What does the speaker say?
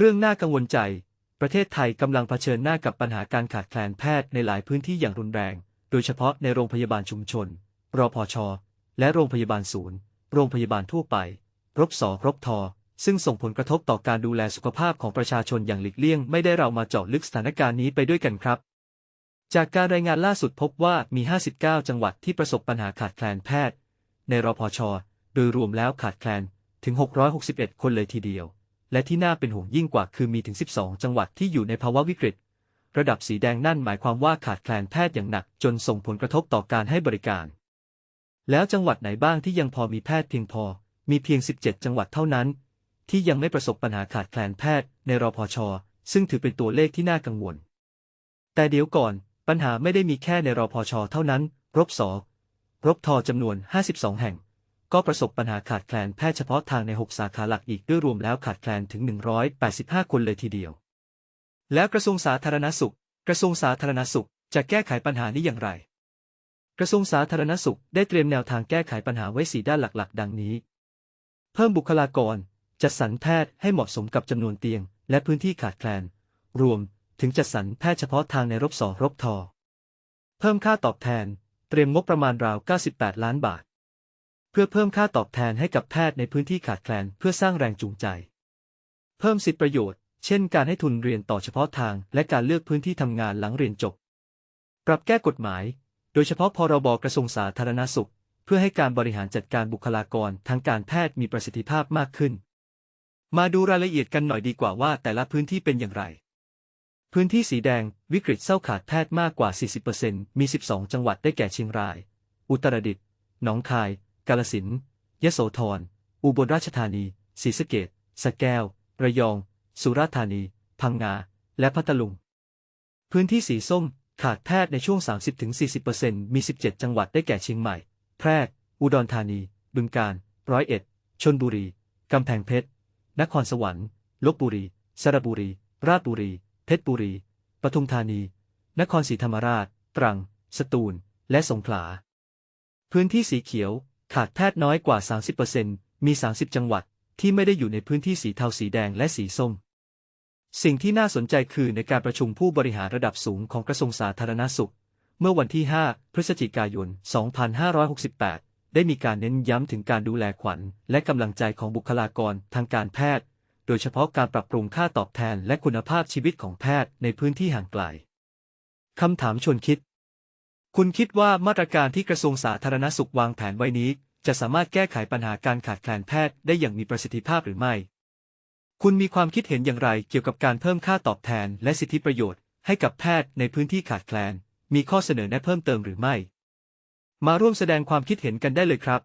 เรื่องน่ากังวลใจ ประเทศไทยกำลังเผชิญหน้ากับปัญหาการขาดแคลนแพทย์ในหลายพื้นที่อย่างรุนแรง โดยเฉพาะในโรงพยาบาลชุมชน รพช และโรงพยาบาลศูนย์ โรงพยาบาลทั่วไป รบสรบทซึ่งส่งผลกระทบต่อการดูแลสุขภาพของประชาชนอย่างหลีกเลี่ยง ไม่ได้เรามาเจาะลึกสถานการณ์นี้ไปด้วยกันครับ จากการรายงานล่าสุดพบว่ามี 59 จังหวัดที่ประสบปัญหาขาดแคลนแพทย์ ในรพช โดยรวมแล้วขาดแคลนถึง 661 คนเลยทีเดียว และที่น่าเป็นห่วงยิ่งกว่าคือมีถึง 12 จังหวัดที่อยู่ในภาวะวิกฤต ระดับสีแดงนั่นหมายความว่าขาดแคลนแพทย์อย่างหนักจนส่งผลกระทบต่อการให้บริการ แล้วจังหวัดไหนบ้างที่ยังพอมีแพทย์เพียงพอ มีเพียง 17 จังหวัดเท่านั้น ที่ยังไม่ประสบปัญหาขาดแคลนแพทย์ในรอพชซึ่งถือเป็นตัวเลขที่น่ากังวล แต่เดี๋ยวก่อนปัญหาไม่ได้มีแค่ในรอพชเท่านั้นรบสรบทจำนวน 52 แห่ง ก็ประสบปัญหาขาดแคลนแพทย์เฉพาะทางใน 6 สาขาหลักอีกด้วยรวมแล้วขาดแคลนถึง 185 คนเลยทีเดียว แล้วกระทรวงสาธารณสุข กระทรวงสาธารณสุขจะแก้ไขปัญหานี้อย่างไร กระทรวงสาธารณสุขได้เตรียมแนวทางแก้ไขปัญหาไว้สีด้านหลักๆ ดังนี้ เพิ่มบุคลากร จัดสรรแพทย์ให้เหมาะสมกับจำนวนเตียง และพื้นที่ขาดแคลน รวมถึงจัดสรรแพทย์เฉพาะทางในรบสอรบทอเพิ่มค่าตอบแทน เตรียมงบประมาณราว 98 ล้านบาท เพื่อเพิ่มค่าตอบแทนให้กับแพทย์ในพื้นที่ขาดแคลนเพื่อสร้างแรงจูงใจ เพิ่มสิทธิประโยชน์ เช่นการให้ทุนเรียนต่อเฉพาะทาง และการเลือกพื้นที่ทำงานหลังเรียนจบ ปรับแก้กฎหมาย โดยเฉพาะพรบกระทรวงสาธารณสุข เพื่อให้การบริหารจัดการบุคลากรทางการแพทย์มีประสิทธิภาพมากขึ้น มาดูรายละเอียดกันหน่อยดีกว่าว่าแต่ละพื้นที่เป็นอย่างไร พื้นที่สีแดง วิกฤตเศร้าขาดแพทย์มากกว่า 40%มี 12 จังหวัดได้แก่เชียงราย อุตรดิตถ์หนองคาย กาฬสินยโสธร อุบลราชธานีศรีสะเกษสะแก้ว ระยอง สุราษฎร์ธานี พังงา และพัทลุง พื้นที่สีส้มขาดแพทย์ในช่วง 30-40%มี 17 จังหวัดได้แก่เชียงใหม่ แพร่ อุดรธานี บึงกาฬ ร้อยเอ็ด ชนบุรี กำแพงเพชร นครสวรรค์ ลบบุรี สระบุรี ราชบุรี เพชรบุรี ปทุมธานี นครศรีธรรมราช ตรัง สตูล และสงขลา พื้นที่สีเขียว ขาดแพทย์น้อยกว่า 30%มี 30 จังหวัดที่ไม่ได้อยู่ในพื้นที่สีเทาสีแดงและสีส้ม สิ่งที่น่าสนใจคือในการประชุมผู้บริหารระดับสูงของกระทรวงสาธารณสุข เมื่อวันที่ 5 พฤศจิกายน 2568 ได้มีการเน้นย้ำถึงการดูแลขวัญ และกำลังใจของบุคลากรทางการแพทย์ โดยเฉพาะการปรับปรุงค่าตอบแทนและคุณภาพชีวิตของแพทย์ในพื้นที่ห่างไกลคำถามชวนคิด คุณคิดว่ามาตรการที่กระทรวงสาธารณสุขวางแผนไว้นี้ จะสามารถแก้ไขปัญหาการขาดแคลนแพทย์ได้อย่างมีประสิทธิภาพหรือไม่ คุณมีความคิดเห็นอย่างไรเกี่ยวกับการเพิ่มค่าตอบแทนและสิทธิประโยชน์ให้กับแพทย์ในพื้นที่ขาดแคลน มีข้อเสนอแนะเพิ่มเติมหรือไม่ มาร่วมแสดงความคิดเห็นกันได้เลยครับ